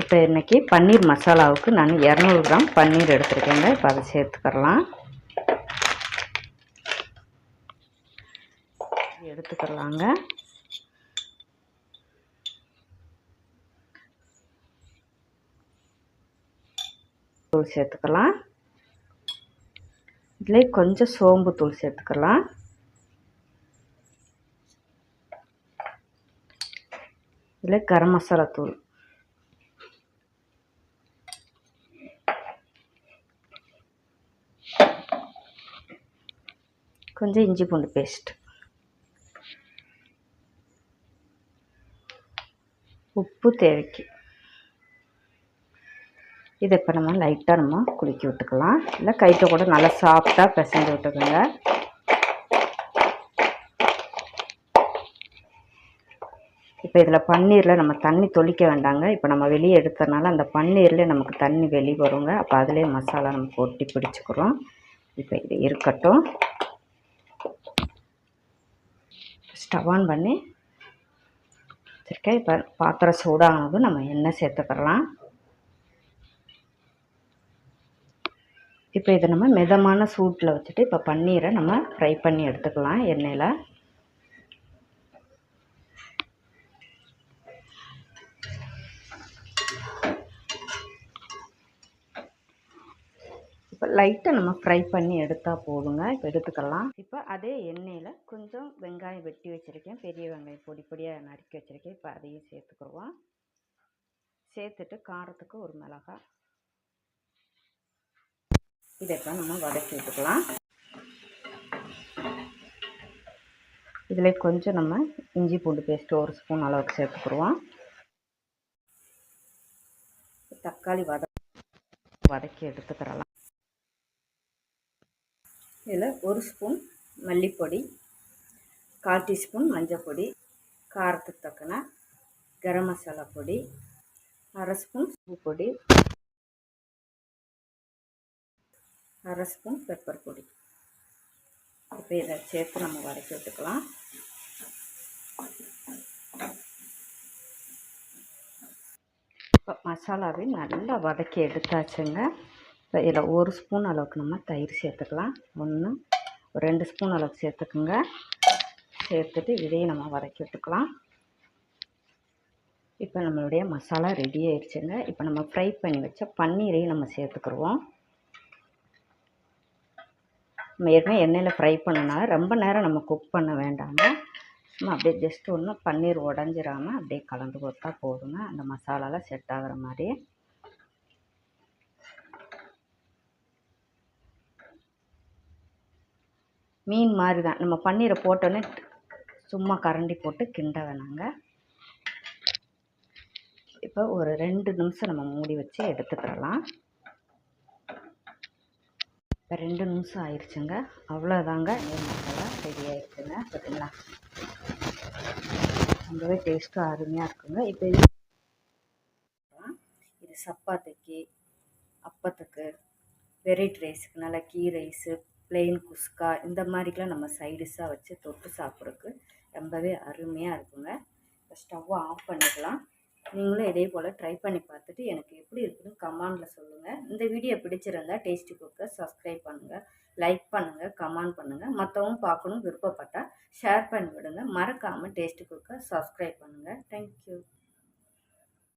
இப்போ இன்றைக்கி பன்னீர் மசாலாவுக்கு நான் இரநூறு கிராம் பன்னீர் எடுத்துருக்கேங்க. இப்போ அதை சேர்த்துக்கிறலாம். எடுத்துக்கிறலாங்க. தூள் சேர்த்துக்கலாம். இதில் கொஞ்சம் சோம்பு தூள் சேர்த்துக்கலாம். இதில் கரம் மசாலா தூள். கொஞ்சம் இஞ்சி பூண்டு பேஸ்ட் உப்பு தேவைக்கு. இதை இப்போ நம்ம லைட்டாக நம்ம குலுக்கி விட்டுக்கலாம். இல்லை கைட்டை கூட நல்லா சாஃப்டாக பிசைஞ்சு விட்டுக்கோங்க. இப்போ இதில் பன்னீரில் நம்ம தண்ணி தொளிக்க வேண்டாங்க. இப்போ நம்ம வெளியே எடுத்ததுனால அந்த பன்னீரில் நமக்கு தண்ணி வெளியே வருங்க. அப்போ அதிலே மசாலா நம்ம கொட்டி பிடிச்சிக்கிறோம். இப்போ இது இருக்கட்டும். ஸ்டவ் ஆன் பண்ணி வச்சுருக்கேன். இப்போ பாத்திரம் சூடானதும் நம்ம எண்ணெய் சேர்த்துக்கலாம் இப்போ இதை நம்ம மிதமான சூட்டில் வச்சுட்டு இப்போ பன்னீரை நம்ம ஃப்ரை பண்ணி எடுத்துக்கலாம் எண்ணெயில் இப்போ லைட்டாக நம்ம ஃப்ரை பண்ணி எடுத்தால் போதுங்க. இப்போ எடுத்துக்கலாம். இப்போ அதே எண்ணெயில் கொஞ்சம் வெங்காயம் வெட்டி வச்சுருக்கேன். பெரிய வெங்காயம் பொடி பொடியாக நறுக்கி வச்சுருக்கேன். இப்போ அதையும் சேர்த்துக்குருவோம். சேர்த்துட்டு காரத்துக்கு ஒரு மிளகாய். இதை இப்போ நம்ம வதக்கி விட்டுக்கலாம். இதில் கொஞ்சம் நம்ம இஞ்சி பூண்டு பேஸ்ட்டு ஒரு ஸ்பூன் அளவுக்கு சேர்த்துக்குருவோம். தக்காளி வத வதக்கி எடுத்துக்கிறலாம். இதில் ஒரு ஸ்பூன் மல்லிப்பொடி கால் டீஸ்பூன் மஞ்சள் பொடி காரத்துக்கு தக்கன கரம் மசாலா பொடி அரை ஸ்பூன் உப்பு பொடி அரை ஸ்பூன் பெப்பர் பொடி. இப்போ இதை சேர்த்து நம்ம வதக்கி விட்டுக்கலாம். இப்போ மசாலாவை நல்லா வதக்கி எடுத்தாச்சுங்க. இதில் ஒரு ஸ்பூன் அளவுக்கு நம்ம தயிர் சேர்த்துக்கலாம். ஒன்று ஒரு ரெண்டு ஸ்பூன் அளவுக்கு சேர்த்துக்குங்க. சேர்த்துட்டு இதையும் நம்ம வதக்கி விட்டுக்கலாம். இப்போ நம்மளுடைய மசாலா ரெடி ஆயிடுச்சுங்க. இப்போ நம்ம ஃப்ரை பண்ணி வச்ச பன்னீரையும் நம்ம சேர்த்துக்குருவோம். நம்ம ஏற்கனவே எண்ணெயில் ஃப்ரை பண்ணனால ரொம்ப நேரம் நம்ம குக் பண்ண வேண்டாங்க. சும்மா அப்படியே ஜஸ்ட் ஒன்று பன்னீர் உடஞ்சிராமல் அப்படியே கலந்து கொடுத்தா போதுங்க. அந்த மசாலாலாம் செட் ஆகிற மாதிரி. மீன் மாதிரி தான் நம்ம பன்னீரை போட்டோன்னே சும்மா கரண்டி போட்டு கிண்ட வேணாங்க இப்போ ஒரு ரெண்டு நிமிஷம் நம்ம மூடி வச்சு எடுத்துக்கிறலாம் இப்போ ரெண்டு நிமிஷம் ஆயிடுச்சுங்க அவ்வளோதாங்க மீன் மசாலா ரெடி ஆயிடுச்சுங்க பார்த்தீங்களா ரொம்பவே டேஸ்ட்டும் அருமையாக இருக்குங்க. இப்போ இது இது சப்பாத்திக்கு அப்பத்துக்கு வெரைட்டி ரைஸுக்கு நல்லா கீ ரைஸு பிளெயின் குஸ்கா இந்த மாதிரிக்கெலாம் நம்ம சைடிஷாக வச்சு தொட்டு சாப்பிட்றதுக்கு ரொம்பவே அருமையாக இருக்குங்க. இப்போ ஸ்டவ்வை ஆஃப் பண்ணிக்கலாம். நீங்களும் இதே போல் ட்ரை பண்ணி பார்த்துட்டு எனக்கு எப்படி இருக்குன்னு கமெண்டில் சொல்லுங்கள் இந்த வீடியோ பிடிச்சிருந்தா டேஸ்டி குக்கை சப்ஸ்கிரைப் பண்ணுங்கள் லைக் பண்ணுங்கள் கமெண்ட் பண்ணுங்கள் மற்றவங்க பார்க்கணும் விருப்பப்பட்டால் ஷேர் பண்ணி விடுங்க. மறக்காமல் டேஸ்டி குக்கை சப்ஸ்கிரைப் பண்ணுங்கள் தேங்க்யூ